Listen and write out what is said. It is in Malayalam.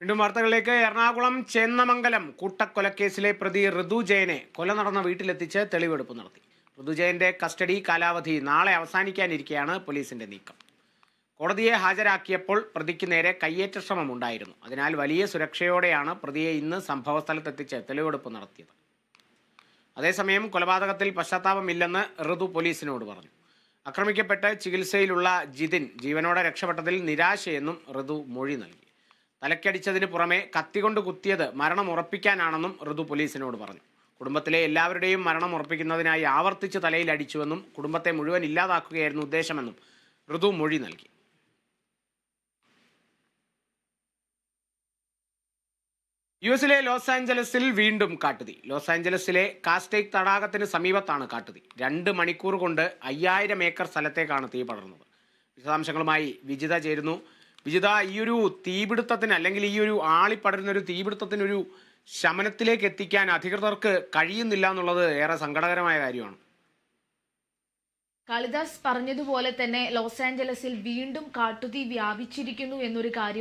വീണ്ടും വാർത്തകളിലേക്ക്. എറണാകുളം ചേന്നമംഗലം കൂട്ടക്കൊലക്കേസിലെ പ്രതി ഋതു ജയനെ കൊല നടന്ന വീട്ടിലെത്തിച്ച് തെളിവെടുപ്പ് നടത്തി. ഋതു ജയന്റെ കസ്റ്റഡി കാലാവധി നാളെ അവസാനിക്കാനിരിക്കെയാണ് പോലീസിന്റെ നീക്കം. കോടതിയെ ഹാജരാക്കിയപ്പോൾ പ്രതിക്ക് നേരെ കയ്യേറ്റ ശ്രമം ഉണ്ടായിരുന്നു അതിനാൽ വലിയ സുരക്ഷയോടെയാണ് പ്രതിയെ ഇന്ന് സംഭവസ്ഥലത്തെത്തിച്ച് തെളിവെടുപ്പ് നടത്തിയത്. അതേസമയം കൊലപാതകത്തിൽ പശ്ചാത്താപമില്ലെന്ന് ഋതു പോലീസിനോട് പറഞ്ഞു. ആക്രമിക്കപ്പെട്ട് ചികിത്സയിലുള്ള ജിതിൻ ജീവനോടെ രക്ഷപ്പെട്ടതിൽ നിരാശയെന്നും ഋതു മൊഴി നൽകി. തലക്കടിച്ചതിന് പുറമെ കത്തികൊണ്ട് കുത്തിയത് മരണം ഉറപ്പിക്കാനാണെന്നും ഋതു പോലീസിനോട് പറഞ്ഞു. കുടുംബത്തിലെ എല്ലാവരുടെയും മരണം ഉറപ്പിക്കുന്നതിനായി ആവർത്തിച്ച് തലയിൽ അടിച്ചുവെന്നും കുടുംബത്തെ മുഴുവൻ ഇല്ലാതാക്കുകയായിരുന്നു ഉദ്ദേശമെന്നും ഋതു മൊഴി നൽകി. യു എസിലെ ലോസ് ആഞ്ചലസിൽ വീണ്ടും കാട്ടുതീ. ലോസ് ആഞ്ചലസിലെ കാസ്റ്റേക്ക് തടാകത്തിന് സമീപത്താണ് കാട്ടുതീ. രണ്ട് മണിക്കൂർ കൊണ്ട് അയ്യായിരം ഏക്കർ സ്ഥലത്തേക്കാണ് തീ പടർന്നത്. വിശദാംശങ്ങളുമായി വിജിത ചേരുന്നു. വിജിത ഈ ഒരു തീപിടുത്തത്തിന് അല്ലെങ്കിൽ ഈ ഒരു ആളിപ്പടരുന്ന ഒരു തീപിടുത്തത്തിനൊരു ശമനത്തിലേക്ക് എത്തിക്കാൻ അധികൃതർക്ക് കഴിയുന്നില്ല എന്നുള്ളത് ഏറെ സങ്കടകരമായ കാര്യമാണ്. കാളിദാസ് പറഞ്ഞതുപോലെ തന്നെ ലോസ് ആഞ്ചലസിൽ വീണ്ടും കാട്ടുതീ വ്യാപിച്ചിരിക്കുന്നു എന്നൊരു കാര്യം